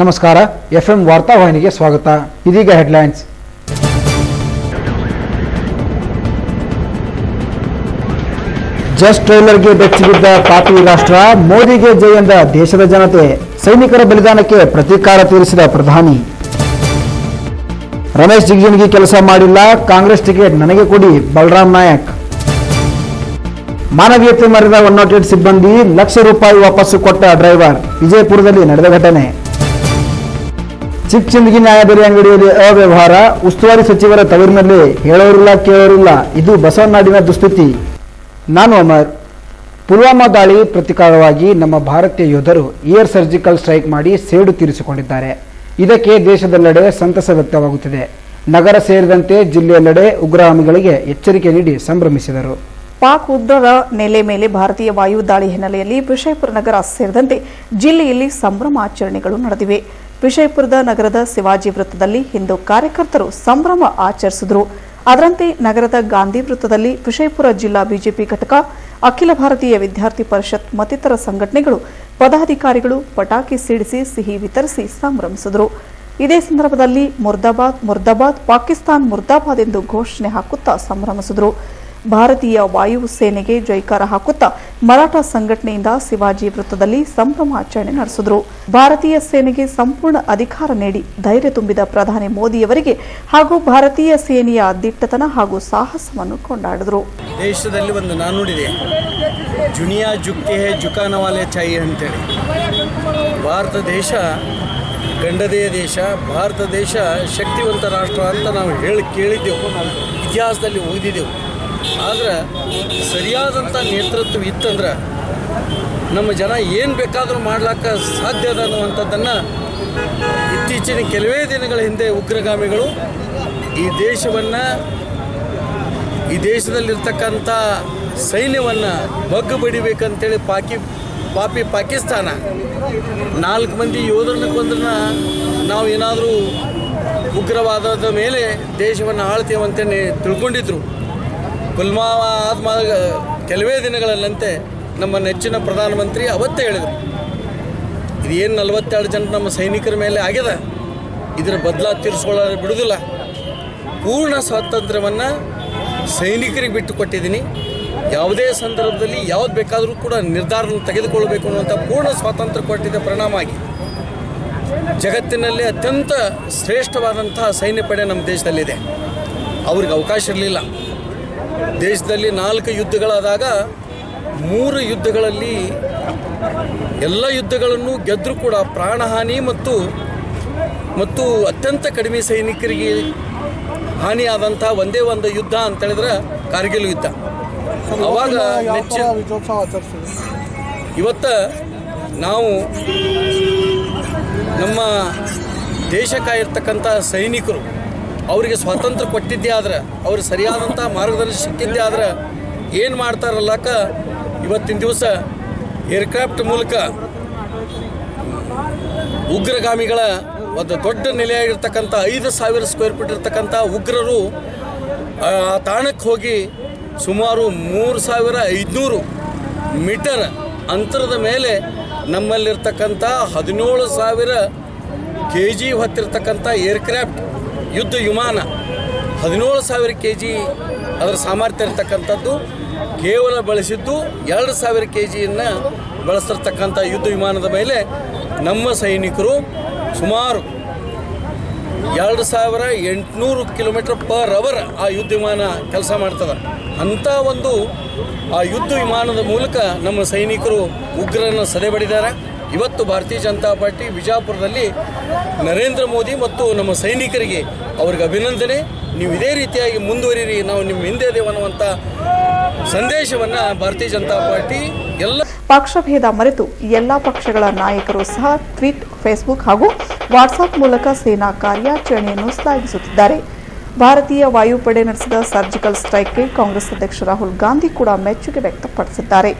ನಮಸ್ಕಾರ, ಎಫ್ಎಂ ವಾರ್ತಾವಾಹಿನಿಗೆ ಸ್ವಾಗತ. ಇದೀಗ ಹೆಡ್ಲೈನ್ಸ್. ಜಸ್ಟ್ ಟ್ರೈಲರ್ಗೆ ಬೆಚ್ಚಿಬಿದ್ದ ಪಾಪಿ ರಾಷ್ಟ್ರ, ಮೋದಿಗೆ ಜೈ ಎಂದ ದೇಶದ ಜನತೆ, ಸೈನಿಕರ ಬಲಿದಾನಕ್ಕೆ ಪ್ರತೀಕಾರ ತೀರಿಸಿದ ಪ್ರಧಾನಿ. ರಮೇಶ್ ಜಿಗಜಿಣಗಿ ಕೆಲಸ ಮಾಡಿಲ್ಲ, ಕಾಂಗ್ರೆಸ್ ಟಿಕೆಟ್ ನನಗೆ ಕೊಡಿ ಬಲರಾಮ್ ನಾಯಕ್. ಮಾನವೀಯತೆ ಮರೆದ ಒನ್ ನಾಟ್ ಏಟ್ ಸಿಬ್ಬಂದಿ ಲಕ್ಷ ರೂಪಾಯಿ ವಾಪಸ್ಸು ಕೊಟ್ಟ ಡ್ರೈವರ್, ವಿಜಯಪುರದಲ್ಲಿ ನಡೆದ ಘಟನೆ. ಚಿಕ್ಚಿಂದಗಿ ನ್ಯಾಯಬೆಲೆ ಅಂಗಡಿಯಲ್ಲಿ ಅವ್ಯವಹಾರ. ಉಸ್ತುವಾರಿ ಸಚಿವರ ತವರಿನಲ್ಲಿ ಹೇಳೋರಿಲ್ಲ, ಕೇಳೋರಿಲ್ಲ. ಇದು ಬಸವನಾಡಿನ ದುಸ್ಥಿತಿ. ನಾನು ಅಮರ್. ಪುಲ್ವಾಮಾ ದಾಳಿ ಪ್ರತಿಕಾರವಾಗಿ ನಮ್ಮ ಭಾರತೀಯ ಯೋಧರು ಏರ್ ಸರ್ಜಿಕಲ್ ಸ್ಟ್ರೈಕ್ ಮಾಡಿ ಸೇಡು ತೀರಿಸಿಕೊಂಡಿದ್ದಾರೆ. ಇದಕ್ಕೆ ದೇಶದೆಲ್ಲೆಡೆ ಸಂತಸ ವ್ಯಕ್ತವಾಗುತ್ತಿದೆ. ನಗರ ಸೇರಿದಂತೆ ಜಿಲ್ಲೆಯೆಲ್ಲೆಡೆ ಉಗ್ರಗಾಮಿಗಳಿಗೆ ಎಚ್ಚರಿಕೆ ನೀಡಿ ಸಂಭ್ರಮಿಸಿದರು. ಪಾಕ್ ಉಗ್ರರ ನೆಲೆ ಮೇಲೆ ಭಾರತೀಯ ವಾಯು ದಾಳಿ ಹಿನ್ನೆಲೆಯಲ್ಲಿ ವಿಷಯಪುರ ನಗರ ಸೇರಿದಂತೆ ಜಿಲ್ಲೆಯಲ್ಲಿ ಸಂಭ್ರಮಾಚರಣೆಗಳು ನಡೆದಿವೆ. ವಿಜಯಪುರದ ನಗರದ ಶಿವಾಜಿ ವೃತ್ತದಲ್ಲಿ ಹಿಂದೂ ಕಾರ್ಯಕರ್ತರು ಸಂಭ್ರಮ ಆಚರಿಸಿದರು. ಅದರಂತೆ ನಗರದ ಗಾಂಧಿ ವೃತ್ತದಲ್ಲಿ ವಿಜಯಪುರ ಜಿಲ್ಲಾ ಬಿಜೆಪಿ ಘಟಕ, ಅಖಿಲ ಭಾರತೀಯ ವಿದ್ಯಾರ್ಥಿ ಪರಿಷತ್ ಮತ್ತಿತರ ಸಂಘಟನೆಗಳು ಪದಾಧಿಕಾರಿಗಳು ಪಟಾಕಿ ಸಿಡಿಸಿ ಸಿಹಿ ವಿತರಿಸಿ ಸಂಭ್ರಮಿಸಿದರು. ಇದೇ ಸಂದರ್ಭದಲ್ಲಿ ಮುರ್ದಾಬಾದ್ ಮುರ್ದಾಬಾದ್, ಪಾಕಿಸ್ತಾನ್ ಮುರ್ದಾಬಾದ್ ಎಂದು ಘೋಷಣೆ ಹಾಕುತ್ತಾ ಸಂಭ್ರಮಿಸಿದರು. ಭಾರತೀಯ ವಾಯು ಸೇನೆಗೆ ಜೈಕಾರ ಹಾಕುತ್ತಾ ಮರಾಠ ಸಂಘಟನೆಯಿಂದ ಶಿವಾಜಿ ವೃತ್ತದಲ್ಲಿ ಸಂಭ್ರಮಾಚರಣೆ ನಡೆಸಿದರು. ಭಾರತೀಯ ಸೇನೆಗೆ ಸಂಪೂರ್ಣ ಅಧಿಕಾರ ನೀಡಿ ಧೈರ್ಯ ತುಂಬಿದ ಪ್ರಧಾನಿ ಮೋದಿಯವರಿಗೆ ಹಾಗೂ ಭಾರತೀಯ ಸೇನೆಯ ದಿಟ್ಟತನ ಹಾಗೂ ಸಾಹಸವನ್ನು ಕೊಂಡಾಡಿದರು. ದೇಶದಲ್ಲಿ ಒಂದು ನಾನುಡಿದೆ ಜುನಿಯಾ ಜುಕ್ಕೆ ಜುಕಾನವಾಲೆ ಚಾಯಿ ಅಂತೇಳಿ. ಭಾರತ ದೇಶ ಗಂಡದೆಯ ದೇಶ, ಭಾರತ ದೇಶ ಶಕ್ತಿವಂತ ರಾಷ್ಟ್ರ ಅಂತ ನಾವು ಹೇಳಿ ಕೇಳಿದ್ದೆವು. ಇತಿಹಾಸದಲ್ಲಿ ಓದಿದೆವು ಆದ್ರೆ ಸರಿಯಾದಂಥ ನೇತೃತ್ವ ಇತ್ತಂದ್ರೆ ನಮ್ಮ ಜನ ಏನು ಬೇಕಾದರೂ ಮಾಡ್ಲಿಕ್ಕೆ ಸಾಧ್ಯ ಅದ ಅನ್ನುವಂಥದ್ದನ್ನು ಇತ್ತೀಚಿನ ಕೆಲವೇ ದಿನಗಳ ಹಿಂದೆ ಉಗ್ರಗಾಮಿಗಳು ಈ ದೇಶವನ್ನು, ಈ ದೇಶದಲ್ಲಿರ್ತಕ್ಕಂಥ ಸೈನ್ಯವನ್ನು ಬಗ್ಗು ಬಡಿಬೇಕಂತೇಳಿ ಪಾಕಿ, ಪಾಪಿ ಪಾಕಿಸ್ತಾನ. ನಾಲ್ಕು ಮಂದಿ ಯೋಧರನ್ನ ಕೊಂದ್ರನ್ನ ನಾವು ಏನಾದರೂ ಉಗ್ರವಾದದ ಮೇಲೆ ದೇಶವನ್ನು ಆಳ್ತೇವೆ ಅಂತೇಳಿ ತಿಳ್ಕೊಂಡಿದ್ರು. ಪುಲ್ವಾಮಾ ಆದ ಕೆಲವೇ ದಿನಗಳಲ್ಲಂತೆ ನಮ್ಮ ನೆಚ್ಚಿನ ಪ್ರಧಾನಮಂತ್ರಿ ಅವತ್ತೇ ಹೇಳಿದರು. ಇದೇನು ನಲವತ್ತೆರಡು ಜನ ನಮ್ಮ ಸೈನಿಕರ ಮೇಲೆ ಆಗ್ಯದ? ಇದರ ಬದಲಾ ತೀರಿಸ್ಕೊಳ್ಳೋ ಬಿಡೋದಿಲ್ಲ. ಪೂರ್ಣ ಸ್ವಾತಂತ್ರ್ಯವನ್ನು ಸೈನಿಕರಿಗೆ ಬಿಟ್ಟು ಕೊಟ್ಟಿದ್ದೀನಿ ಯಾವುದೇ ಸಂದರ್ಭದಲ್ಲಿ ಯಾವ್ದು ಬೇಕಾದರೂ ಕೂಡ ನಿರ್ಧಾರ ತೆಗೆದುಕೊಳ್ಳಬೇಕು ಅನ್ನುವಂಥ ಪೂರ್ಣ ಸ್ವಾತಂತ್ರ್ಯ ಕೊಟ್ಟಿದ್ದ ಪರಿಣಾಮ ಆಗಿ. ಜಗತ್ತಿನಲ್ಲಿ ಅತ್ಯಂತ ಶ್ರೇಷ್ಠವಾದಂತಹ ಸೈನ್ಯ ಪಡೆ ನಮ್ಮ ದೇಶದಲ್ಲಿದೆ. ಅವ್ರಿಗೆ ಅವಕಾಶ ಇರಲಿಲ್ಲ. ದೇಶದಲ್ಲಿ ನಾಲ್ಕು ಯುದ್ಧಗಳಾದಾಗ ಮೂರು ಯುದ್ಧಗಳಲ್ಲಿ ಎಲ್ಲ ಯುದ್ಧಗಳನ್ನು ಗೆದ್ದರೂ ಕೂಡ ಪ್ರಾಣಹಾನಿ ಮತ್ತು ಮತ್ತು ಅತ್ಯಂತ ಕಡಿಮೆ ಸೈನಿಕರಿಗೆ ಹಾನಿಯಾದಂಥ ಒಂದೇ ಒಂದು ಯುದ್ಧ ಅಂತ ಹೇಳಿದ್ರೆ ಕಾರ್ಗಿಲ್ ಯುದ್ಧ. ಅವಾಗ ನೆಚ್ಚಿನ ಇವತ್ತ ನಾವು ನಮ್ಮ ದೇಶಕ್ಕಾಗಿರ್ತಕ್ಕಂಥ ಸೈನಿಕರು ಅವರಿಗೆ ಸ್ವಾತಂತ್ರ್ಯ ಕೊಟ್ಟಿದ್ದೇ ಆದ್ರೆ ಅವ್ರಿಗೆ ಸರಿಯಾದಂಥ ಮಾರ್ಗದರ್ಶನ ಸಿಕ್ಕಿದ್ದೇ ಆದ್ರೆ ಏನು ಮಾಡ್ತಾರಲ್ಲಕ ಇವತ್ತಿನ ದಿವಸ ಏರ್ಕ್ರಾಫ್ಟ್ ಮೂಲಕ ಉಗ್ರಗಾಮಿಗಳ ಒಂದು ದೊಡ್ಡ ನೆಲೆಯಾಗಿರ್ತಕ್ಕಂಥ ಐದು ಸಾವಿರ ಸ್ಕ್ವೇರ್ ಫೀಟ್ ಇರ್ತಕ್ಕಂಥ ಉಗ್ರರು, ಆ ತಾಣಕ್ಕೆ ಹೋಗಿ ಸುಮಾರು ಮೂರು ಸಾವಿರ ಐದುನೂರು ಮೀಟರ್ ಅಂತರದ ಮೇಲೆ ನಮ್ಮಲ್ಲಿರ್ತಕ್ಕಂಥ ಹದಿನೇಳು ಸಾವಿರ ಕೆ ಜಿ ಹೊತ್ತಿರ್ತಕ್ಕಂಥ ಏರ್ಕ್ರಾಫ್ಟ್ ಯುದ್ಧ ವಿಮಾನ ಹದಿನೇಳು ಸಾವಿರ ಕೆ ಜಿ ಅದರ ಸಾಮರ್ಥ್ಯ ಇರತಕ್ಕಂಥದ್ದು, ಕೇವಲ ಬಳಸಿದ್ದು ಎರಡು ಸಾವಿರ ಕೆ ಜಿಯನ್ನು ಬಳಸಿರ್ತಕ್ಕಂಥ ಯುದ್ಧ ವಿಮಾನದ ಮೇಲೆ ನಮ್ಮ ಸೈನಿಕರು ಸುಮಾರು ಎರಡು ಸಾವಿರ ಎಂಟುನೂರು ಕಿಲೋಮೀಟರ್ ಪರ್ ಅವರ್ ಆ ಯುದ್ಧ ವಿಮಾನ ಕೆಲಸ ಮಾಡ್ತದೆ. ಅಂಥ ಒಂದು ಆ ಯುದ್ಧ ವಿಮಾನದ ಮೂಲಕ ನಮ್ಮ ಸೈನಿಕರು ಉಗ್ರರನ್ನು ಸದೆಬಡಿದ್ದಾರೆ ಇವತ್ತು ಭಾರತೀಯ ಜನತಾ ಪಾರ್ಟಿ ವಿಜಯಪುರದಲ್ಲಿ ನರೇಂದ್ರ ಮೋದಿ ಮತ್ತು ನಮ್ಮ ಸೈನಿಕರಿಗೆ ಅವ್ರಿಗೆ ಅಭಿನಂದನೆ. ನೀವು ಇದೇ ರೀತಿಯಾಗಿ ಮುಂದುವರಿರಿ, ನಾವು ನಿಮ್ಮ ಹಿಂದೆ ಅನ್ನುವಂಥ ಸಂದೇಶವನ್ನು ಭಾರತೀಯ ಜನತಾ ಪಾರ್ಟಿ ಎಲ್ಲ ಪಕ್ಷಭೇದ ಮರೆತು ಎಲ್ಲ ಪಕ್ಷಗಳ ನಾಯಕರು ಸಹ ಟ್ವೀಟ್, ಫೇಸ್ಬುಕ್ ಹಾಗೂ ವಾಟ್ಸಾಪ್ ಮೂಲಕ ಸೇನಾ ಕಾರ್ಯಾಚರಣೆಯನ್ನು ಶ್ಲಾಘಿಸುತ್ತಿದ್ದಾರೆ ಭಾರತೀಯ ವಾಯುಪಡೆ ನಡೆಸಿದ ಸರ್ಜಿಕಲ್ ಸ್ಟ್ರೈಕ್ಗೆ ಕಾಂಗ್ರೆಸ್ ಅಧ್ಯಕ್ಷ ರಾಹುಲ್ ಗಾಂಧಿ ಕೂಡ ಮೆಚ್ಚುಗೆ ವ್ಯಕ್ತಪಡಿಸಿದ್ದಾರೆ.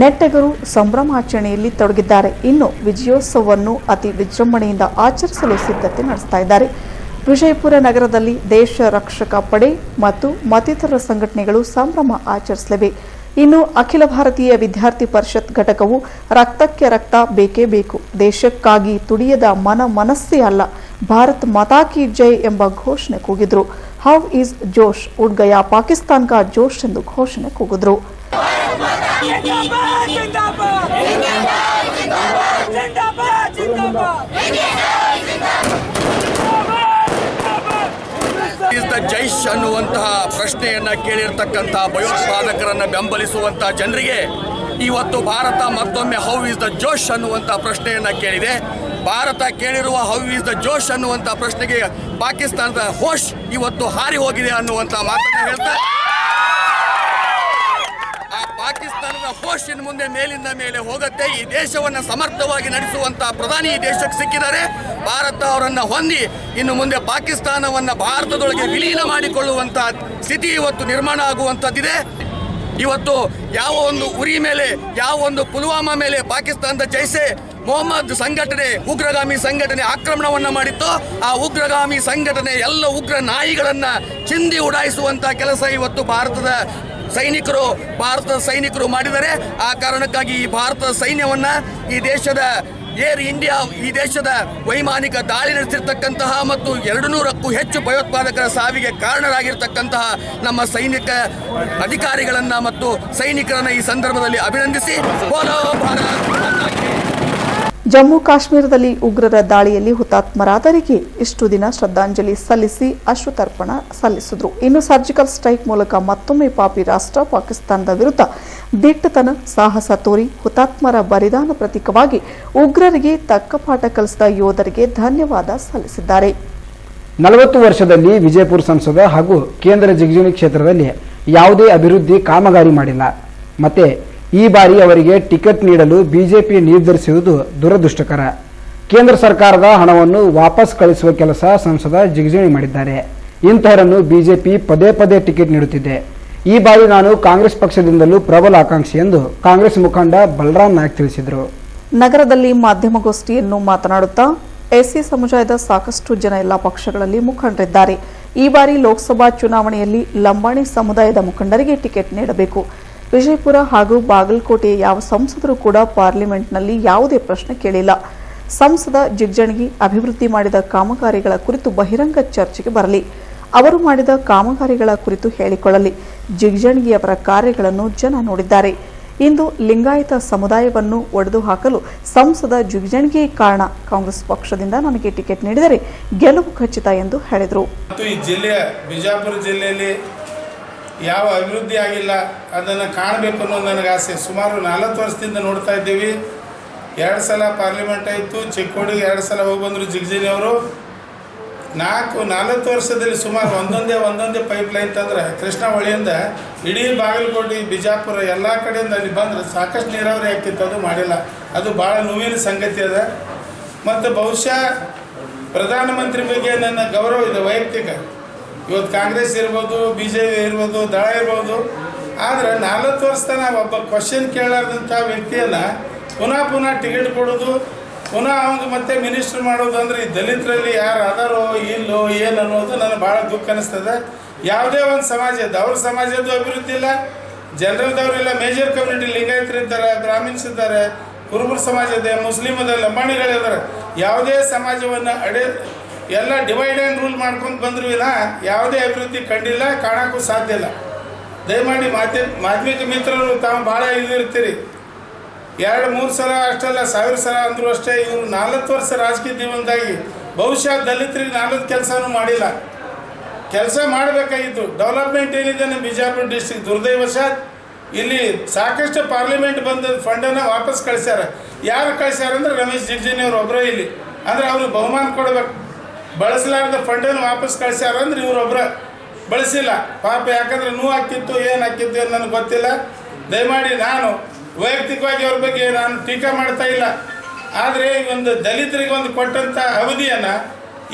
ನೆಟ್ಟಗರು ಸಂಭ್ರಮಾಚರಣೆಯಲ್ಲಿ ತೊಡಗಿದ್ದಾರೆ. ಇನ್ನು ವಿಜಯೋತ್ಸವವನ್ನು ಅತಿ ವಿಜೃಂಭಣೆಯಿಂದ ಆಚರಿಸಲು ಸಿದ್ಧತೆ ನಡೆಸ್ತಾ ಇದ್ದಾರೆ. ವಿಜಯಪುರ ನಗರದಲ್ಲಿ ದೇಶ ರಕ್ಷಕ ಪಡೆ ಮತ್ತು ಮತ್ತಿತರ ಸಂಘಟನೆಗಳು ಸಂಭ್ರಮ ಆಚರಿಸಲಿವೆ. ಇನ್ನು ಅಖಿಲ ಭಾರತೀಯ ವಿದ್ಯಾರ್ಥಿ ಪರಿಷತ್ ಘಟಕವು ರಕ್ತಕ್ಕೆ ರಕ್ತ ಬೇಕೇ ಬೇಕು. ದೇಶಕ್ಕಾಗಿ ತುಡಿಯದ ಮನ ಮನಸ್ಸೇ ಅಲ್ಲ, ಭಾರತ್ ಮಾತಾ ಕಿ ಜೈ ಎಂಬ ಘೋಷಣೆ ಕೂಗಿದ್ರು. ಹೌ ಈಸ್ ಜೋಶ್, ಉಡ್ಗಯ ಪಾಕಿಸ್ತಾನ್ ಕಾ ಜೋಶ್ ಎಂದು ಘೋಷಣೆ ಕೂಗಿದ್ರು. जिंदाबाद जिंदाबाद जिंदाबाद जिंदाबाद ಇಸ್ ದ ಜೈಶ್ ಅನ್ನುವಂತಹ ಪ್ರಶ್ನೆಯನ್ನ ಕೇಳಿರ್ತಕ್ಕಂತಹ ಭಯೋತ್ಪಾದಕರನ್ನ ಬೆಂಬಲಿಸುವಂತಹ ಜನರಿಗೆ ಇವತ್ತು ಭಾರತ ಮತ್ತೊಮ್ಮೆ ಹೌ ಇಸ್ ದ ಜೋಶ್ ಅನ್ನುವಂಥ ಪ್ರಶ್ನೆಯನ್ನ ಕೇಳಿದೆ ಭಾರತ ಕೇಳಿರುವ ಹೌ ಇಸ್ ದ ಜೋಶ್ ಅನ್ನುವಂಥ ಪ್ರಶ್ನೆಗೆ ಪಾಕಿಸ್ತಾನದ ಹೋಶ್ ಇವತ್ತು ಹಾರಿ ಹೋಗಿದೆ ಅನ್ನುವಂಥ ಮಾತನ್ನ ಹೇಳ್ತಾ ಆ ಇನ್ನು ಮುಂದೆ ಮೇಲಿಂದ ಮೇಲೆ ಹೋಗುತ್ತೆ. ಈ ದೇಶವನ್ನು ಸಮರ್ಥವಾಗಿ ನಡೆಸುವಂತ ಪ್ರಧಾನಿ ಈ ದೇಶಕ್ಕೆ ಸಿಕ್ಕಿದ್ದಾರೆ. ಭಾರತ ಅವರನ್ನು ಹೊಂದಿ ಇನ್ನು ಮುಂದೆ ಪಾಕಿಸ್ತಾನವನ್ನ ಭಾರತದೊಳಗೆ ವಿಲೀನ ಮಾಡಿಕೊಳ್ಳುವಂತ ಸ್ಥಿತಿ ಇವತ್ತು ನಿರ್ಮಾಣ ಆಗುವಂಥದ್ದಿದೆ. ಇವತ್ತು ಯಾವ ಒಂದು ಉರಿ ಮೇಲೆ, ಯಾವ ಒಂದು ಪುಲ್ವಾಮಾ ಮೇಲೆ ಪಾಕಿಸ್ತಾನದ ಜೈಸೆ ಮೊಹಮ್ಮದ್ ಸಂಘಟನೆ, ಉಗ್ರಗಾಮಿ ಸಂಘಟನೆ ಆಕ್ರಮಣವನ್ನು ಮಾಡಿತ್ತು, ಆ ಉಗ್ರಗಾಮಿ ಸಂಘಟನೆ ಎಲ್ಲ ಉಗ್ರ ನಾಯಿಗಳನ್ನು ಚಿಂದಿ ಉಡಾಯಿಸುವಂಥ ಕೆಲಸ ಇವತ್ತು ಭಾರತದ ಸೈನಿಕರು, ಭಾರತದ ಸೈನಿಕರು ಮಾಡಿದರೆ ಆ ಕಾರಣಕ್ಕಾಗಿ ಈ ಭಾರತದ ಸೈನ್ಯವನ್ನು ಈ ದೇಶದ ಏರ್ ಇಂಡಿಯಾ, ಈ ದೇಶದ ವೈಮಾನಿಕ ದಾಳಿ ನಡೆಸಿರ್ತಕ್ಕಂತಹ ಮತ್ತು ಎರಡು ನೂರಕ್ಕೂ ಹೆಚ್ಚು ಭಯೋತ್ಪಾದಕರ ಸಾವಿಗೆ ಕಾರಣರಾಗಿರ್ತಕ್ಕಂತಹ ನಮ್ಮ ಸೈನಿಕ ಅಧಿಕಾರಿಗಳನ್ನು ಮತ್ತು ಸೈನಿಕರನ್ನು ಈ ಸಂದರ್ಭದಲ್ಲಿ ಅಭಿನಂದಿಸಿ ಭಾರತ್ ಜಮ್ಮು ಕಾಶ್ಮೀರದಲ್ಲಿ ಉಗ್ರರ ದಾಳಿಯಲ್ಲಿ ಹುತಾತ್ಮರಾದರಿಗೆ ಇಷ್ಟು ದಿನ ಶ್ರದ್ಧಾಂಜಲಿ ಸಲ್ಲಿಸಿ ಅಶ್ವತರ್ಪಣ ಸಲ್ಲಿಸಿದ್ರು. ಇನ್ನು ಸರ್ಜಿಕಲ್ ಸ್ಟ್ರೈಕ್ ಮೂಲಕ ಮತ್ತೊಮ್ಮೆ ಪಾಪಿ ರಾಷ್ಟ್ರ ಪಾಕಿಸ್ತಾನದ ವಿರುದ್ಧ ದಿಟ್ಟತನ ಸಾಹಸ ತೋರಿ ಹುತಾತ್ಮರ ಬಲಿದಾನ ಪ್ರತೀಕವಾಗಿ ಉಗ್ರರಿಗೆ ತಕ್ಕ ಪಾಠ ಕಲಿಸಿದ ಯೋಧರಿಗೆ ಧನ್ಯವಾದ ಸಲ್ಲಿಸಿದ್ದಾರೆ. ನಲವತ್ತು ವರ್ಷದಲ್ಲಿ ವಿಜಯಪುರ ಸಂಸದ ಹಾಗೂ ಕೇಂದ್ರ ಜಿಗಜಿಣಿ ಕ್ಷೇತ್ರದಲ್ಲಿ ಯಾವುದೇ ಅಭಿವೃದ್ಧಿ ಕಾಮಗಾರಿ ಮಾಡಿಲ್ಲ. ಮತ್ತೆ ಈ ಬಾರಿ ಅವರಿಗೆ ಟಿಕೆಟ್ ನೀಡಲು ಬಿಜೆಪಿ ನಿರ್ಧರಿಸುವುದು ದುರದೃಷ್ಟಕರ. ಕೇಂದ್ರ ಸರ್ಕಾರದ ಹಣವನ್ನು ವಾಪಸ್ ಕಳಿಸುವ ಕೆಲಸ ಸಂಸದ ಜಿಗಜಿಣಿ ಮಾಡಿದ್ದಾರೆ. ಇಂತಹರನ್ನು ಬಿಜೆಪಿ ಪದೇ ಪದೇ ಟಿಕೆಟ್ ನೀಡುತ್ತಿದೆ. ಈ ಬಾರಿ ನಾನು ಕಾಂಗ್ರೆಸ್ ಪಕ್ಷದಿಂದಲೂ ಪ್ರಬಲ ಆಕಾಂಕ್ಷಿ ಎಂದು ಕಾಂಗ್ರೆಸ್ ಮುಖಂಡ ಬಲರಾಮ್ ನಾಯ್ಕ್ ತಿಳಿಸಿದರು. ನಗರದಲ್ಲಿ ಮಾಧ್ಯಮಗೋಷ್ಠಿಯನ್ನು ಮಾತನಾಡುತ್ತಾ ಎಸ್ಸಿ ಸಮುದಾಯದ ಸಾಕಷ್ಟು ಜನ ಎಲ್ಲ ಪಕ್ಷಗಳಲ್ಲಿ ಮುಖಂಡರಿದ್ದಾರೆ. ಈ ಬಾರಿ ಲೋಕಸಭಾ ಚುನಾವಣೆಯಲ್ಲಿ ಲಂಬಾಣಿ ಸಮುದಾಯದ ಮುಖಂಡರಿಗೆ ಟಿಕೆಟ್ ನೀಡಬೇಕು. ವಿಜಯಪುರ ಹಾಗೂ ಬಾಗಲಕೋಟೆಯ ಯಾವ ಸಂಸದರು ಕೂಡ ಪಾರ್ಲಿಮೆಂಟ್ನಲ್ಲಿ ಯಾವುದೇ ಪ್ರಶ್ನೆ ಕೇಳಿಲ್ಲ. ಸಂಸದ ಜಿಗ್ಜಣಗಿ ಅಭಿವೃದ್ಧಿ ಮಾಡಿದ ಕಾಮಗಾರಿಗಳ ಕುರಿತು ಬಹಿರಂಗ ಚರ್ಚೆಗೆ ಬರಲಿ. ಅವರು ಮಾಡಿದ ಕಾಮಗಾರಿಗಳ ಕುರಿತು ಹೇಳಿಕೊಳ್ಳಲಿ. ಜಿಗ್ಜಣಗಿಯವರ ಕಾರ್ಯಗಳನ್ನು ಜನ ನೋಡಿದ್ದಾರೆ. ಇಂದು ಲಿಂಗಾಯತ ಸಮುದಾಯವನ್ನು ಒಡೆದು ಹಾಕಲು ಸಂಸದ ಜುಗಿಜಣಿಗೆ ಕಾರಣ ಕಾಂಗ್ರೆಸ್ ಪಕ್ಷದಿಂದ ನನಗೆ ಟಿಕೆಟ್ ನೀಡಿದರೆ ಗೆಲುವು ಖಚಿತ ಎಂದು ಹೇಳಿದರು. ಬಿಜಾಪುರ ಜಿಲ್ಲೆಯಲ್ಲಿ ಯಾವ ಅಭಿವೃದ್ಧಿ ಆಗಿಲ್ಲ ಅದನ್ನು ಕಾಣಬೇಕು ಅನ್ನೋದು ನನಗೆ ಆಸೆ. ಸುಮಾರು ನಾಲ್ಕು ವರ್ಷದಿಂದ ನೋಡ್ತಾ ಇದ್ದೀವಿ. ಎರಡು ಸಲ ಪಾರ್ಲಿಮೆಂಟ್ ಆಯಿತು. ಚಿಕ್ಕೋಡಿಗೆ ಎರಡು ಸಲ ಹೋಗಿ ಬಂದರು ಜಿಗ್ಜಿನಿ ಅವರು. ನಾಲ್ಕು ನಾಲ್ಕು ವರ್ಷದಲ್ಲಿ ಸುಮಾರು ಒಂದೊಂದೇ ಒಂದೊಂದೇ ಪೈಪ್ ಲೈನ್ ತಂದ್ರೆ ಕೃಷ್ಣ ಹೊಳೆಯಿಂದ ಇಡೀ ಬಾಗಲಕೋಟೆ, ಬಿಜಾಪುರ ಎಲ್ಲ ಕಡೆಯಿಂದ ಅಲ್ಲಿ ಬಂದರೆ ಸಾಕಷ್ಟು ನೀರಾವರಿ ಆಗ್ತಿತ್ತು. ಅದು ಮಾಡಿಲ್ಲ. ಅದು ಭಾಳ ನೋವಿನ ಸಂಗತಿ ಅದ. ಮತ್ತು ಬಹುಶಃ ಪ್ರಧಾನಮಂತ್ರಿ ಬಗ್ಗೆ ನನ್ನ ಗೌರವ ಇದೆ, ವೈಯಕ್ತಿಕ. ಇವತ್ತು ಕಾಂಗ್ರೆಸ್ ಇರ್ಬೋದು ಬಿ ಜೆ ಪಿ ಇರ್ಬೋದು, ದಳ ಇರ್ಬೋದು, ಆದರೆ ನಾಲ್ಕು ವರ್ಷ ನಾವು ಒಬ್ಬ ಕ್ವಶನ್ ಕೇಳಾರ್ದಂಥ ವ್ಯಕ್ತಿಯನ್ನು ಪುನಃ ಪುನಃ ಟಿಕೆಟ್ ಕೊಡೋದು, ಪುನಃ ಅವಂಗೆ ಮತ್ತೆ ಮಿನಿಸ್ಟ್ರ್ ಮಾಡೋದು ಅಂದರೆ ಈ ದಲಿತರಲ್ಲಿ ಯಾರು ಅದಾರೋ, ಇಲ್ಲೋ, ಏನು ಅನ್ನೋದು ನನಗೆ ಭಾಳ ದುಃಖ ಅನಿಸ್ತದೆ. ಯಾವುದೇ ಒಂದು ಸಮಾಜದ ಅವ್ರ ಸಮಾಜದ್ದು ಅಭಿವೃದ್ಧಿ ಇಲ್ಲ. ಜನರಲ್ದವರೆಲ್ಲ ಮೇಜರ್ ಕಮ್ಯುನಿಟಿ ಲಿಂಗಾಯತರು ಇದ್ದಾರೆ, ಬ್ರಾಹ್ಮಿನ್ಸ್ ಇದ್ದಾರೆ, ಕುರುಬರ ಸಮಾಜದ ಮುಸ್ಲಿಮದ ಲಂಬಾಣಿಗಳಿದ್ದಾರೆ ಯಾವುದೇ ಸಮಾಜವನ್ನು ಅಡೆ ಎಲ್ಲ ಡಿವೈಡ್ ಆ್ಯಂಡ್ ರೂಲ್ ಮಾಡ್ಕೊಂಡು ಬಂದ್ರು ವಿನ ಯಾವುದೇ ಅಭಿವೃದ್ಧಿ ಕಂಡಿಲ್ಲ, ಕಾಣೋಕ್ಕೂ ಸಾಧ್ಯ ಇಲ್ಲ. ದಯಮಾಡಿ ಮಾಧ್ಯಮ ಮಾಧ್ಯಮಿಕ ಮಿತ್ರರು ತಾವು ಭಾಳ ಇದಿರ್ತೀರಿ. ಎರಡು, ಮೂರು ಸಲ ಅಷ್ಟಲ್ಲ, ಸಾವಿರ ಸಲ ಅಂದರೂ ಅಷ್ಟೇ ಇವರು ನಾಲ್ಕು ವರ್ಷ ರಾಜಕೀಯ ಜೀವನದಾಗಿ ಬಹುಶಃ ದಲಿತರಿಗೆ ನಾಲ್ಕು ಕೆಲಸನೂ ಮಾಡಿಲ್ಲ. ಕೆಲಸ ಮಾಡಬೇಕಾಗಿತ್ತು. ಡೆವಲಪ್ಮೆಂಟ್ ಏನಿದೆ ನಮ್ಮ ಬಿಜಾಪುರ ಡಿಸ್ಟಿಕ್ ದುರ್ದೈವಶಾತ್ ಇಲ್ಲಿ ಸಾಕಷ್ಟು ಪಾರ್ಲಿಮೆಂಟ್ ಬಂದ ಫಂಡನ್ನು ವಾಪಸ್ ಕಳಿಸ್ಯಾರ. ಯಾರು ಕಳಿಸ್ಯಾರ ಅಂದ್ರೆ ರಮೇಶ್ ಜಿಗ್ಜಿನಿ ಅವ್ರು ಒಬ್ಬರೇ ಇಲ್ಲಿ. ಅಂದರೆ ಅವ್ರಿಗೆ ಬಹುಮಾನ ಕೊಡ್ಬೇಕು. ಬಳಸಲಾರದ ಫಂಡನ್ನು ವಾಪಸ್ ಕಳಿಸ್ಯಾರ ಅಂದ್ರೆ ಇವ್ರೊಬ್ಬರ ಬಳಸಿಲ್ಲ. ಪಾಪ ಯಾಕಂದ್ರೆ ನೋವು ಹಾಕಿತ್ತು ಏನು ಹಾಕಿತ್ತು ಏನು ನನಗೆ ಗೊತ್ತಿಲ್ಲ. ದಯಮಾಡಿ ನಾನು ವೈಯಕ್ತಿಕವಾಗಿ ಅವ್ರ ಬಗ್ಗೆ ನಾನು ಟೀಕಾ ಮಾಡ್ತಾ ಇಲ್ಲ. ಆದರೆ ಒಂದು ದಲಿತರಿಗೆ ಒಂದು ಕೊಟ್ಟಂಥ ಅವಧಿಯನ್ನು,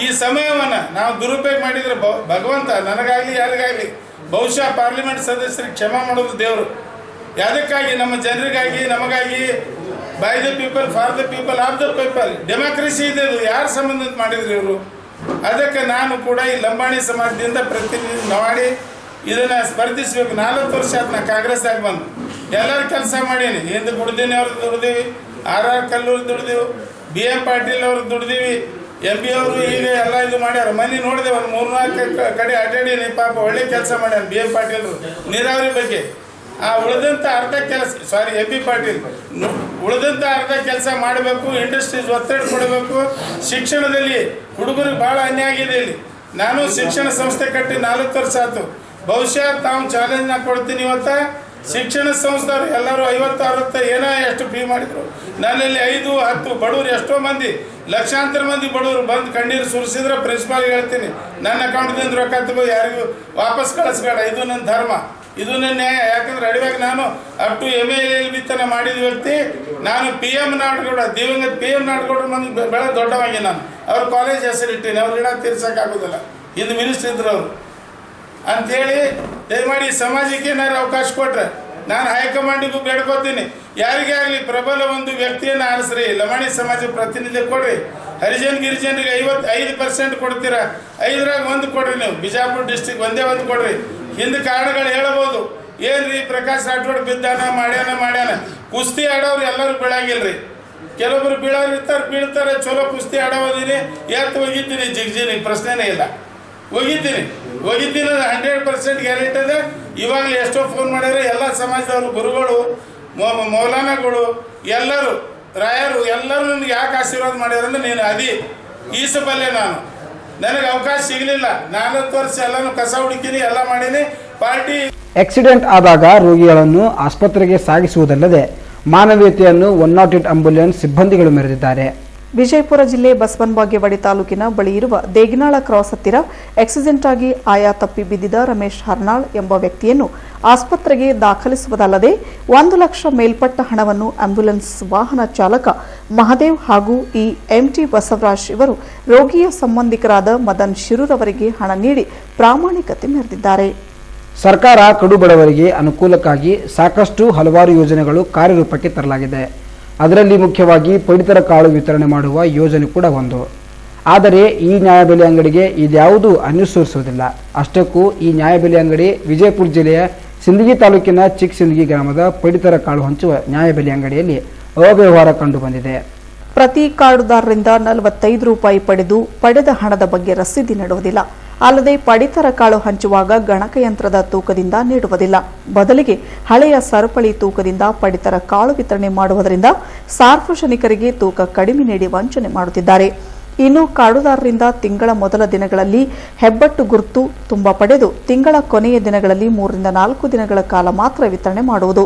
ಈ ಸಮಯವನ್ನು ನಾವು ದುರುಪಯೋಗ ಮಾಡಿದರೆ ಭಗವಂತ ನನಗಾಗಲಿ ಯಾರಿಗಾಗಲಿ, ಬಹುಶಃ ಪಾರ್ಲಿಮೆಂಟ್ ಸದಸ್ಯರಿಗೆ ಕ್ಷಮ ಮಾಡೋದು ದೇವರು. ಯಾವುದಕ್ಕಾಗಿ ನಮ್ಮ ಜನರಿಗಾಗಿ, ನಮಗಾಗಿ by the people for the people of the people democracy ಇದೆ ಯಾರು ಸಂಬಂಧ ಮಾಡಿದ್ರು ಇವರು? ಅದಕ್ಕೆ ನಾನು ಕೂಡ ಈ ಲಂಬಾಣಿ ಸಮಾಜದಿಂದ ಪ್ರತಿನಿಧಿ ಮಾಡಿ ಇದನ್ನ ಸ್ಪರ್ಧಿಸಬೇಕು. ನಾಲ್ಕು ವರ್ಷ ಆಯ್ತು ಕಾಂಗ್ರೆಸ್ ಆಗಿ ಬಂದು. ಎಲ್ಲರೂ ಕೆಲಸ ಮಾಡೀನಿ. ಹಿಂದೆ ಗುಡ್ದಿನಿ ಅವ್ರಿಗೆ ದುಡ್ದೀವಿ, ಆರ್ ಆರ್ ಕಲ್ಲೂರು ದುಡ್ದೀವಿ, ಬಿ ಎಂ ಪಾಟೀಲ್ ಅವ್ರಿಗೆ ದುಡ್ದೀವಿ, ಎಂ ಬಿ ಅವರು ಈಗ ಎಲ್ಲ ಇದು ಮಾಡ್ಯಾರ. ಮನೆ ನೋಡಿದೆ ಒಂದು ಮೂರು ನಾಲ್ಕು ಕಡೆ ಅಡ್ಡಾಡೀನಿ ಪಾಪ ಒಳ್ಳೆ ಕೆಲಸ ಮಾಡ್ಯಾರ ಬಿ ಎಂ ಪಾಟೀಲ್ರು. ನೀರಾವರಿ ಬಗ್ಗೆ. ಆ ಉಳಿದಂಥ ಅರ್ಧ ಕೆಲಸ ಸಾರಿ ಎಂ ಪಿ ಪಾಟೀಲ್. ನು- ಉಳಿದಂಥ ಅರ್ಧ ಕೆಲಸ ಮಾಡಬೇಕು ಇಂಡಸ್ಟ್ರೀಸ್ ಒತ್ತಡ ಕೊಡಬೇಕು. ಶಿಕ್ಷಣದಲ್ಲಿ ಹುಡುಗರಿಗೆ ಭಾಳ ಅನ್ಯಾಯ ಆಗಿದೆ ಇಲ್ಲಿ. ನಾನು ಶಿಕ್ಷಣ ಸಂಸ್ಥೆ ಕಟ್ಟಿ ನಾಲ್ಕು ವರ್ಷ ಆಯ್ತು. ಬಹುಶಃ ತಾವು ಚಾಲೆಂಜ್ನ ಕೊಡ್ತೀನಿ ಇವತ್ತ. ಶಿಕ್ಷಣ ಸಂಸ್ಥೆಯವರು ಎಲ್ಲರೂ ಐವತ್ತು, ಅರವತ್ತು ಏನೋ ಎಷ್ಟು ಫೀ ಮಾಡಿದ್ರು? ನನ್ನಲ್ಲಿ ಐದು, ಹತ್ತು ಬಡವರು ಎಷ್ಟೋ ಮಂದಿ, ಲಕ್ಷಾಂತರ ಮಂದಿ ಬಡವರು ಬಂದು ಕಣ್ಣೀರು ಸುರಿಸಿದ್ರೆ ಪ್ರಿನ್ಸಿಪಾಲ್ಗೆ ಹೇಳ್ತೀನಿ, ನನ್ನ ಅಕೌಂಟ್ದಿಂದ ರೊಕ್ಕ ತಗೋ, ಯಾರಿಗೂ ವಾಪಸ್ ಕಳಿಸ್ಬೇಡ. ಇದು ನನ್ನ ಧರ್ಮ. ಇದು ನನ್ನ ನ್ಯಾಯ. ಯಾಕಂದ್ರೆ ಅಡಿವಾಗ ನಾನು up to M L L B ತನ ಮಾಡಿದ ವ್ಯಕ್ತಿ. ನಾನು ಪಿ ಎಂ ನಾಡಗೌಡ, ದಿವಂಗತ ಪಿ ಎಂ ನಾಡಗೌಡ ನನಗೆ ಬೆಳೆ ದೊಡ್ಡವಾಗಿ ನಾನು. ಅವ್ರ ಕಾಲೇಜ್ ಹೆಸರಿಟ್ಟೀನಿ ಅವ್ರ ಗಿಡ ತೀರ್ಸೋಕ್ಕಾಗೋದಿಲ್ಲ ಹಿಂದೆ ಮಿನಿಸ್ಟರ್ ಇದ್ರು ಅವರು. ಅಂಥೇಳಿ ದಯಮಾಡಿ ಸಮಾಜಕ್ಕೆ ಏನಾದ್ರು ಅವಕಾಶ ಕೊಟ್ರೆ ನಾನು ಹೈಕಮಾಂಡಿಗೂ ಬೇಡ್ಕೋತೀನಿ. ಯಾರಿಗೇ ಆಗಲಿ ಪ್ರಬಲ ಒಂದು ವ್ಯಕ್ತಿಯನ್ನು ಆರಿಸ್ರಿ. ಲಮಾಣಿ ಸಮಾಜ ಪ್ರತಿನಿಧಿ ಕೊಡ್ರಿ. ಹರಿಜನ್ ಗಿರಿಜನರಿಗೆ ಐವತ್ತು, ಐದು ಪರ್ಸೆಂಟ್ ಕೊಡ್ತೀರಾ? ಐದರಾಗ ಒಂದು ಕೊಡ್ರಿ ನೀವು. ಬಿಜಾಪುರ ಡಿಸ್ಟಿಕ್ ಒಂದೇ ಒಂದು ಕೊಡ್ರಿ. ಹಿಂದೆ ಕಾರಣಗಳು ಹೇಳಬಹುದು ಏನ್ರಿ ಪ್ರಕಾಶ್ ರಾಠೋಡ್ ಬಿದ್ದಾನ, ಮಾಡ್ಯಾನ ಮಾಡ್ಯಾನ? ಕುಸ್ತಿ ಆಡೋರು ಎಲ್ಲರೂ ಬೀಳಾಗಿಲ್ರಿ. ಕೆಲವೊಬ್ರು ಬೀಳೋರು ಇರ್ತಾರೆ, ಬೀಳ್ತಾರೆ, ಚಲೋ ಕುಸ್ತಿ ಆಡೋದಿನಿ ಎತ್ತು ಒಗಿತೀನಿ ಜಿಗ್ಜಿನಿ ಪ್ರಶ್ನೆನೇ ಇಲ್ಲ. ಒಗಿತೀನಿ ಒಗಿತೀನಿ ಹಂಡ್ರೆಡ್ ಪರ್ಸೆಂಟ್ ಗ್ಯಾರಂಟಿ ಅದ ಇವಾಗಲೇ ಎಷ್ಟೋ ಫೋನ್ ಮಾಡ್ಯಾರ ಎಲ್ಲ ಸಮಾಜದವರು ಗುರುಗಳು ಮೌಲಾನಗಳು, ಎಲ್ಲರೂ, ರಾಯರು, ಎಲ್ಲರೂ ನನಗೆ ಯಾಕೆ ಆಶೀರ್ವಾದ ಮಾಡ್ಯಾರ ಅಂದ್ರೆ ನೀನು ಅದಿ. ಈಸಬಲ್ಲೆ ನಾನು. ನನಗೆ ಅವಕಾಶ ಸಿಗಲಿಲ್ಲ. ನಾಲ್ಕು ವರ್ಷ ಎಲ್ಲನೂ ಕಸ ಹುಡುಕಿನಿ ಎಲ್ಲ ಮಾಡೀನಿ. ಪಾರ್ಟಿ. ಆಕ್ಸಿಡೆಂಟ್ ಆದಾಗ ರೋಗಿಗಳನ್ನು ಆಸ್ಪತ್ರೆಗೆ ಸಾಗಿಸುವುದಲ್ಲದೆ ಮಾನವೀಯತೆಯನ್ನು ಒನ್ ನಾಟ್ ಏಟ್ ಆಂಬ್ಯುಲೆನ್ಸ್ ಸಿಬ್ಬಂದಿಗಳು ಮೆರೆದಿದ್ದಾರೆ. ವಿಜಯಪುರ ಜಿಲ್ಲೆ ಬಸವನಬಾಗೇವಾಡಿ ತಾಲೂಕಿನ ಬಳಿ ಇರುವ ದೇಗಿನಾಳ ಕ್ರಾಸ್ ಹತ್ತಿರ ಆಕ್ಸಿಡೆಂಟ್ ಆಗಿ ಆಯಾ ತಪ್ಪಿ ಬಿದ್ದಿದ್ದ ರಮೇಶ್ ಹರ್ನಾಳ್ ಎಂಬ ವ್ಯಕ್ತಿಯನ್ನು ಆಸ್ಪತ್ರೆಗೆ ದಾಖಲಿಸುವುದಲ್ಲದೆ ಒಂದು ಲಕ್ಷ ಮೇಲ್ಪಟ್ಟ ಹಣವನ್ನು ಆಂಬ್ಯುಲೆನ್ಸ್ ವಾಹನ ಚಾಲಕ ಮಹದೇವ್ ಹಾಗೂ ಈ ಎಂಟಿ ಬಸವರಾಜ್ ಇವರು ರೋಗಿಯ ಸಂಬಂಧಿಕರಾದ ಮದನ್ ಶಿರೂರ್ ಅವರಿಗೆ ಹಣ ನೀಡಿ ಪ್ರಾಮಾಣಿಕತೆ ಮೆರೆದಿದ್ದಾರೆ. ಸರ್ಕಾರ ಕಡು ಬಡವರಿಗೆ ಅನುಕೂಲಕ್ಕಾಗಿ ಸಾಕಷ್ಟು ಹಲವಾರು ಯೋಜನೆಗಳು ಕಾರ್ಯರೂಪಕ್ಕೆ ತರಲಾಗಿದೆ. ಅದರಲ್ಲಿ ಮುಖ್ಯವಾಗಿ ಪಡಿತರ ಕಾಳು ವಿತರಣೆ ಮಾಡುವ ಯೋಜನೆ ಕೂಡ ಒಂದು. ಆದರೆ ಈ ನ್ಯಾಯಬೆಲೆ ಅಂಗಡಿಗೆ ಇದ್ಯಾವುದೂ ಅನುಸರಿಸುವುದಿಲ್ಲ. ಅಷ್ಟಕ್ಕೂ ಈ ನ್ಯಾಯಬೆಲೆ ಅಂಗಡಿ ವಿಜಯಪುರ ಜಿಲ್ಲೆಯ ಸಿಂದಗಿ ತಾಲೂಕಿನ ಚಿಕ್ಕ ಸಿಂದಗಿ ಗ್ರಾಮದ ಪಡಿತರ ಕಾಳು ಹಂಚುವ ನ್ಯಾಯಬೆಲೆ ಅಂಗಡಿಯಲ್ಲಿ ಅವ್ಯವಹಾರ ಕಂಡುಬಂದಿದೆ ಪ್ರತಿ ಕಾರ್ಡುದಾರರಿಂದ ನಲವತ್ತೈದು ರೂಪಾಯಿ ಪಡೆದು ಪಡೆದ ಹಣದ ಬಗ್ಗೆ ರಸೀದಿ ನೀಡುವುದಿಲ್ಲ. ಅಲ್ಲದೆ ಪಡಿತರ ಕಾಳು ಹಂಚುವಾಗ ಗಣಕಯಂತ್ರದ ತೂಕದಿಂದ ನೀಡುವುದಿಲ್ಲ. ಬದಲಿಗೆ ಹಳೆಯ ಸರಪಳಿ ತೂಕದಿಂದ ಪಡಿತರ ಕಾಳು ವಿತರಣೆ ಮಾಡುವುದರಿಂದ ಸಾರ್ವಜನಿಕರಿಗೆ ತೂಕ ಕಡಿಮೆ ನೀಡಿ ವಂಚನೆ ಮಾಡುತ್ತಿದ್ದಾರೆ. ಇನ್ನು ಕಾಡುದಾರರಿಂದ ತಿಂಗಳ ಮೊದಲ ದಿನಗಳಲ್ಲಿ ಹೆಬ್ಬಟ್ಟು ಗುರುತು ತುಂಬ ಪಡೆದು ತಿಂಗಳ ಕೊನೆಯ ದಿನಗಳಲ್ಲಿ ಮೂರರಿಂದ ನಾಲ್ಕು ದಿನಗಳ ಕಾಲ ಮಾತ್ರ ವಿತರಣೆ ಮಾಡುವುದು.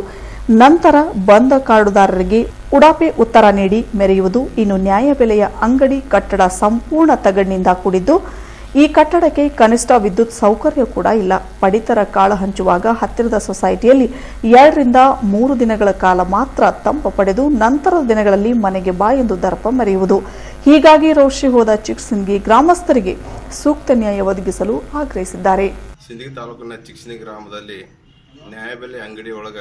ನಂತರ ಬಂದ ಕಾಡುದಾರರಿಗೆ ಉಡಾಪೆ ಉತ್ತರ ನೀಡಿ ಮೆರೆಯುವುದು. ಇನ್ನು ನ್ಯಾಯಬೆಲೆಯ ಅಂಗಡಿ ಕಟ್ಟಡ ಸಂಪೂರ್ಣ ತಗಡಿನಿಂದ ಕೂಡಿದ್ದು ಈ ಕಟ್ಟಡಕ್ಕೆ ಕನಿಷ್ಠ ವಿದ್ಯುತ್ ಸೌಕರ್ಯ ಕೂಡ ಇಲ್ಲ. ಪಡಿತರ ಕಾಳು ಹಂಚುವಾಗ ಹತ್ತಿರದ ಸೊಸೈಟಿಯಲ್ಲಿ ಎರಡರಿಂದ ಮೂರು ದಿನಗಳ ಕಾಲ ಮಾತ್ರ ತಂಪು ಪಡೆದು ನಂತರದ ದಿನಗಳಲ್ಲಿ ಮನೆಗೆ ಬಾ ಎಂದು ದರ್ಪ ಮರೆಯುವುದು. ಹೀಗಾಗಿ ರೋಷಿ ಹೋದ ಚಿಕ್ಸಿನ್ಗಿ ಗ್ರಾಮಸ್ಥರಿಗೆ ಸೂಕ್ತ ನ್ಯಾಯ ಒದಗಿಸಲು ಆಗ್ರಹಿಸಿದ್ದಾರೆ. ತಾಲೂಕಿನ ಚಿಕ್ಸಿನಿ ಗ್ರಾಮದಲ್ಲಿ ನ್ಯಾಯಬೆಲೆ ಅಂಗಡಿ ಒಳಗ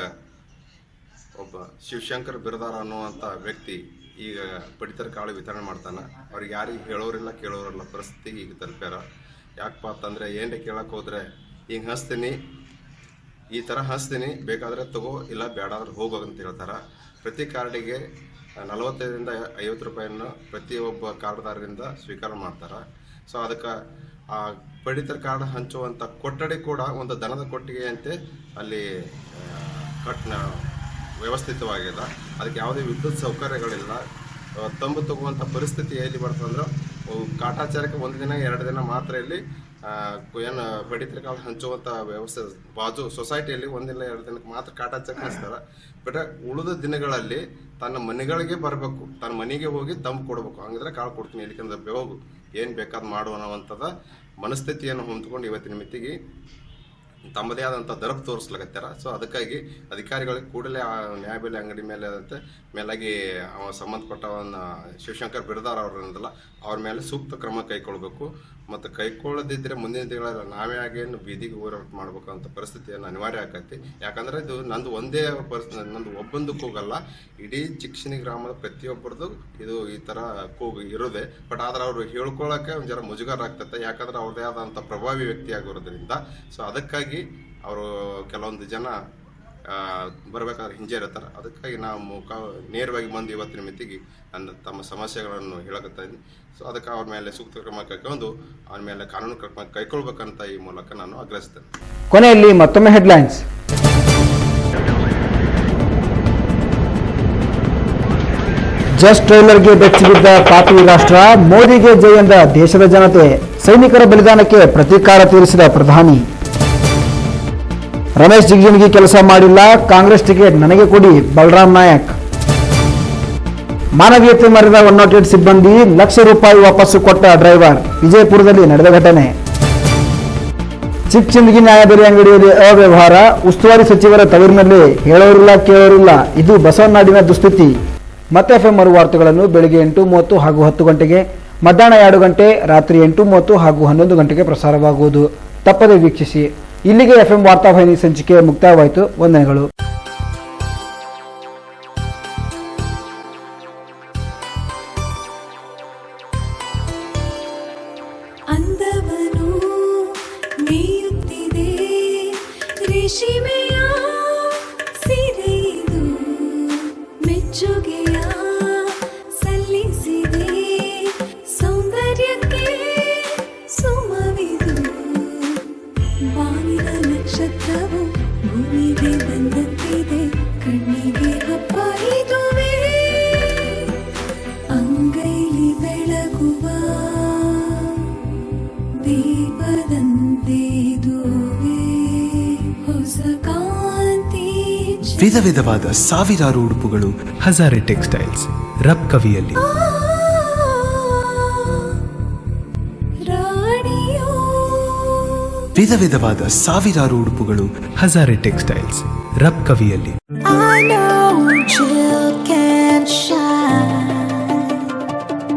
ಒಬ್ಬ ಶಿವಶಂಕರ್ ಬಿರದಾರ ಅನ್ನುವಂಥ ವ್ಯಕ್ತಿ ಈಗ ಪಡಿತರ ಕಾಳು ವಿತರಣೆ ಮಾಡ್ತಾನೆ. ಅವ್ರಿಗೆ ಯಾರಿಗೆ ಹೇಳೋರಿಲ್ಲ, ಕೇಳೋರಿಲ್ಲ. ಪರಿಸ್ಥಿತಿಗೆ ಈಗ ತಲುಪ್ಯಾರ. ಯಾಕಪ್ಪ ಅಂತಂದರೆ ಏನೇ ಕೇಳಕ್ಕೆ ಹೋದ್ರೆ ಹಿಂಗೆ ಹಚ್ತೀನಿ, ಈ ಥರ ಹಚ್ತೀನಿ, ಬೇಕಾದರೆ ತಗೋ, ಇಲ್ಲ ಬೇಡಾದ್ರೆ ಹೋಗೋದು ಅಂತ ಹೇಳ್ತಾರೆ. ಪ್ರತಿ ಕಾರ್ಡಿಗೆ ನಲವತ್ತೈದರಿಂದ ಐವತ್ತು ರೂಪಾಯಿಯನ್ನು ಪ್ರತಿಯೊಬ್ಬ ಕಾರ್ಡ್ದಾರರಿಂದ ಸ್ವೀಕಾರ ಮಾಡ್ತಾರೆ. ಸೊ ಅದಕ್ಕೆ ಆ ಪಡಿತರ ಕಾರ್ಡ್ ಹಂಚುವಂಥ ಕೊಠಡಿ ಕೂಡ ಒಂದು ದನದ ಕೊಟ್ಟಿಗೆಯಂತೆ ಅಲ್ಲಿ ಕಟ್ ವ್ಯವಸ್ಥಿತವಾಗಿದೆ. ಅದಕ್ಕೆ ಯಾವುದೇ ವಿದ್ಯುತ್ ಸೌಕರ್ಯಗಳಿಲ್ಲ. ತಂಬು ತಗುವಂಥ ಪರಿಸ್ಥಿತಿ ಎಲ್ಲಿ ಬರ್ತದೆ ಅಂದ್ರೆ ಅವು ಕಾಟಾಚಾರಕ್ಕೆ ಒಂದು ದಿನ, ಎರಡು ದಿನ ಮಾತ್ರ ಇಲ್ಲಿ ಏನು, ಪಡಿತರ ಕಾಲ ಹಂಚುವಂಥ ವ್ಯವಸ್ಥೆ, ಬಾಜು ಸೊಸೈಟಿಯಲ್ಲಿ ಒಂದಿನ ಎರಡು ದಿನಕ್ಕೆ ಮಾತ್ರ ಕಾಟಾಚಾರ ಹಚ್ತಾರೆ ಬಟ್ ಉಳಿದ ದಿನಗಳಲ್ಲಿ ತನ್ನ ಮನೆಗಳಿಗೆ ಬರಬೇಕು. ತನ್ನ ಮನೆಗೆ ಹೋಗಿ ತಂಬು ಕೊಡಬೇಕು. ಹಂಗಿದ್ರೆ ಕಾಳು ಕೊಡ್ತೀನಿ ಇಲ್ಲಿಕಂದ್ರೆ ಹೋಗು ಏನು ಬೇಕಾದ್ ಮಾಡು ಅನ್ನೋವಂಥದ್ದು ಮನಸ್ಥಿತಿಯನ್ನು ಹೊಂದ್ಕೊಂಡು ಇವತ್ತಿನ ಮಿತಿಗೆ ತಮ್ಮದೇ ಆದಂಥ ದರಬ್ ತೋರಿಸ್ಲಾಗತ್ತಾರ ಸೊ ಅದಕ್ಕಾಗಿ ಅಧಿಕಾರಿಗಳಿಗೆ ಕೂಡಲೇ ಆ ನ್ಯಾಯಬೆಲೆ ಅಂಗಡಿ ಮೇಲೆ ಮೇಲಾಗಿ ಅವ ಸಂಬಂಧಪಟ್ಟವನ್ನ ಶಿವಶಂಕರ್ ಬಿರದಾರ್ ಅವ್ರನ್ನೆಲ್ಲ ಅವ್ರ ಮೇಲೆ ಸೂಕ್ತ ಕ್ರಮ ಕೈಗೊಳ್ಬೇಕು. ಮತ್ತು ಕೈಕೊಳ್ಳದಿದ್ದರೆ ಮುಂದಿನ ದಿನಗಳಲ್ಲಿ ನಾವೇ ಆಗೇನು ಬೀದಿಗೆ ಹೋರಾಟ ಮಾಡ್ಬೇಕಂತ ಪರಿಸ್ಥಿತಿಯನ್ನು ಅನಿವಾರ್ಯ ಆಕೈತಿ. ಯಾಕಂದ್ರೆ ಇದು ನಂದು ಒಂದೇ ಪರ್ಸ್ ನಂದು ಒಬ್ಬಂದು ಕೂಗಲ್ಲ. ಇಡೀ ಚಿಕ್ಷಣಿ ಗ್ರಾಮದ ಪ್ರತಿಯೊಬ್ಬರದು ಇದು ಈ ಥರ ಕೂಗು ಇರೋದೆ. ಬಟ್ ಆದ್ರೆ ಅವರು ಹೇಳ್ಕೊಳ್ಳೋಕೆ ಒಂದು ಜರ ಮುಜುಗಾರ ಆಗ್ತೈತೆ. ಯಾಕಂದ್ರೆ ಅವ್ರದೇ ಆದಂಥ ಪ್ರಭಾವಿ ವ್ಯಕ್ತಿ ಆಗಿರೋದ್ರಿಂದ ಸೊ ಅದಕ್ಕಾಗಿ ಅವರು ಕೆಲವೊಂದು ಜನ ಬರಬೇಕಾದ್ರೆ ಹಿಂಜರಿತಾರೆ ಅದಕ್ಕಾಗಿ ನಾವು ಮುಖ ನೇರವಾಗಿ ಬಂದು ಇವತ್ತಿನ ಮಿತಿಗೆ ನನ್ನ ತಮ್ಮ ಸಮಸ್ಯೆಗಳನ್ನು ಹೇಳಕತ್ತಾ ಇದ್ದೀನಿ. ಸೊ ಅದಕ್ಕೆ ಅವ್ರ ಮೇಲೆ ಸೂಕ್ತ ಕ್ರಮ ಕೈಗೊಂಡು ಅವ್ರ ಮೇಲೆ ಕಾನೂನು ಕ್ರಮ ಕೈಗೊಳ್ಬೇಕಂತ ಈ ಮೂಲಕ ನಾನು ಆಗ್ರಹಿಸ್ತೇನೆ. ಕೊನೆಯಲ್ಲಿ ಮತ್ತೊಮ್ಮೆ ಹೆಡ್ಲೈನ್ಸ್. ಜಸ್ಟ್ ಟ್ರೈಲರ್ಗೆ ಬೆಚ್ಚಿಬಿದ್ದ ಪಾಪಿ ರಾಷ್ಟ್ರ, ಮೋದಿಗೆ ಜಯ ಎಂದ ದೇಶದ ಜನತೆ, ಸೈನಿಕರ ಬಲಿದಾನಕ್ಕೆ ಪ್ರತೀಕಾರ ತೀರಿಸಿದ ಪ್ರಧಾನಿ. ರಮೇಶ್ ಜಿಗಜಿಣಗಿ ಕೆಲಸ ಮಾಡಿಲ್ಲ, ಕಾಂಗ್ರೆಸ್ ಟಿಕೆಟ್ ನನಗೆ ಕೊಡಿ ಬಲರಾಮ್ ನಾಯಕ್. ಮಾನವೀಯತೆ ಮರೆದ ಒನ್ ನಾಟ್ ಏಟ್ ಸಿಬ್ಬಂದಿ ಲಕ್ಷ ರೂಪಾಯಿ ವಾಪಸ್ಸು ಕೊಟ್ಟ ಡ್ರೈವರ್, ವಿಜಯಪುರದಲ್ಲಿ ನಡೆದ ಘಟನೆ. ಚಿಕ್ಕಚಿಂದಗಿ ನ್ಯಾಯಬೆಲೆ ಅಂಗಡಿಯಲ್ಲಿ ಅವ್ಯವಹಾರ, ಉಸ್ತುವಾರಿ ಸಚಿವರ ತವರಿನಲ್ಲಿ ಹೇಳೋರಿಲ್ಲ, ಕೇಳೋರಿಲ್ಲ, ಇದು ಬಸವನಾಡಿನ ದುಸ್ಥಿತಿ. ಮತ್ತೆ ಎಫ್ಎಂ ಮರು ವಾರ್ತೆಗಳನ್ನು ಬೆಳಗ್ಗೆ ಎಂಟು ಮೂವತ್ತು ಹಾಗೂ ಹತ್ತು ಗಂಟೆಗೆ, ಮಧ್ಯಾಹ್ನ ಎರಡು ಗಂಟೆ, ರಾತ್ರಿ ಎಂಟು ಮೂವತ್ತು ಹಾಗೂ ಹನ್ನೊಂದು ಗಂಟೆಗೆ ಪ್ರಸಾರವಾಗುವುದು. ತಪ್ಪದೆ ವೀಕ್ಷಿಸಿ. ಇಲ್ಲಿಗೆ ಎಫ್ಎಂ ವಾರ್ತಾವಾಹಿನಿ ಸಂಚಿಕೆ ಮುಕ್ತಾಯವಾಯಿತು. ವಂದನೆಗಳು. ಅಂದವನು ಮೇಯುತ್ತಿದೆ ರೇಷ್ಮೆಯ ವಿಧ ವಿಧವಾದ ಸಾವಿರಾರು ಉಡುಪುಗಳು ಹಜಾರೆ ಟೆಕ್ಸ್ಟೈಲ್ಸ್ ರಬ್ ಕವಿಯಲ್ಲಿ ವಿಧ ವಿಧವಾದ ಸಾವಿರಾರು ಉಡುಪುಗಳು ಹಜಾರೆ ಟೆಕ್ಸ್ಟೈಲ್ಸ್ ರಬ್ ಕವಿಯಲ್ಲಿ.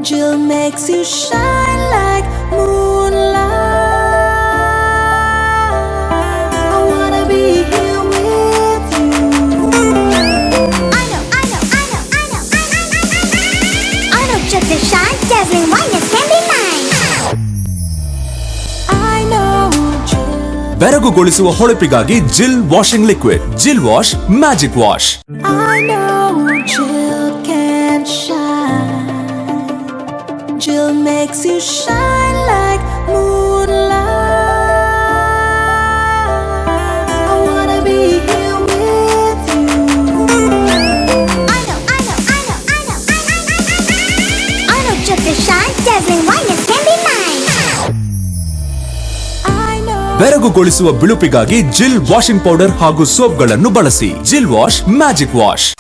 Jill makes you shine like moonlight. shine, dazzling whiteness can be mine. I know Jill. ಬೆರಗುಗೊಳಿಸುವ ಹೊಳಪಿಗಾಗಿ Jill washing liquid Jill wash magic wash I know Jill can shine. Jill makes you shine like moonlight. ಬೆರಗುಗೊಳಿಸುವ ಬಿಳುಪಿಗಾಗಿ Jill washing powder ಹಾಗೂ ಸೋಪ್ಗಳನ್ನು ಬಳಸಿ. Jill wash magic wash.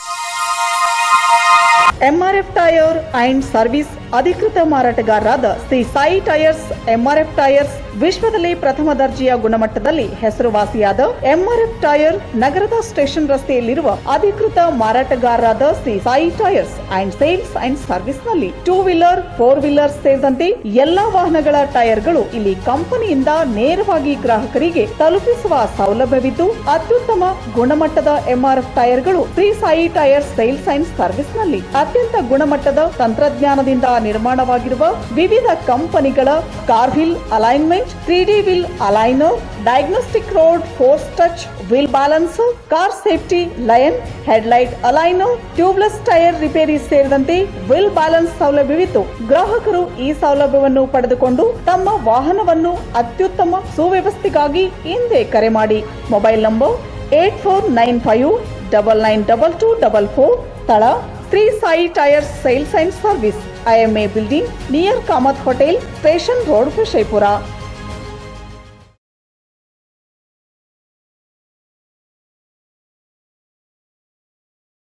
MRF tyre and service ಅಧಿಕೃತ ಮಾರಾಟಗಾರರಾದ Shri Sai tyres, MRF tyres, ವಿಶ್ವದಲ್ಲಿ ಪ್ರಥಮ ದರ್ಜೆಯ ಗುಣಮಟ್ಟದಲ್ಲಿ ಹೆಸರುವಾಸಿಯಾದ ಎಂಆರ್ಎಫ್ ಟೈರ್ ನಗರದ ಸ್ಟೇಷನ್ ರಸ್ತೆಯಲ್ಲಿರುವ ಅಧಿಕೃತ ಮಾರಾಟಗಾರರಾದ Shri Sai tyres and sales and ಸರ್ವಿಸ್ನಲ್ಲಿ two wheeler four wheeler ಸೇರಿದಂತೆ ಎಲ್ಲಾ ವಾಹನಗಳ ಟೈರ್ಗಳು ಇಲ್ಲಿ ಕಂಪನಿಯಿಂದ ನೇರವಾಗಿ ಗ್ರಾಹಕರಿಗೆ ತಲುಪಿಸುವ ಸೌಲಭ್ಯವಿದ್ದು, ಅತ್ಯುತ್ತಮ ಗುಣಮಟ್ಟದ ಎಂಆರ್ಎಫ್ ಟೈರ್ಗಳು Shri Sai tyres, sales and ಸರ್ವಿಸ್ನಲ್ಲಿ ಅತ್ಯಂತ ಗುಣಮಟ್ಟದ ತಂತ್ರಜ್ಞಾನದಿಂದ ನಿರ್ಮಾಣವಾಗಿರುವ ವಿವಿಧ ಕಂಪನಿಗಳ car wheel alignment three D wheel aligner, diagnostic road, force touch, wheel balance car safety, lion, headlight aligner, tubeless tyre repair ಸೇರಿದಂತೆ ವಿಲ್ ಬ್ಯಾಲೆನ್ಸ್ ಸೌಲಭ್ಯವಿತ್ತು ಗ್ರಾಹಕರು ಈ ಸೌಲಭ್ಯವನ್ನು ಪಡೆದುಕೊಂಡು ತಮ್ಮ ವಾಹನವನ್ನು ಅತ್ಯುತ್ತಮ ಸುವ್ಯವಸ್ಥೆಗಾಗಿ ಹಿಂದೆ ಕರೆ ಮಾಡಿ. Mobile number eight four nine five double nine double two double four, ತಳ, three Sai tyres sales and service. IMA building near Kamath Hotel, Station Road, Vishaipura.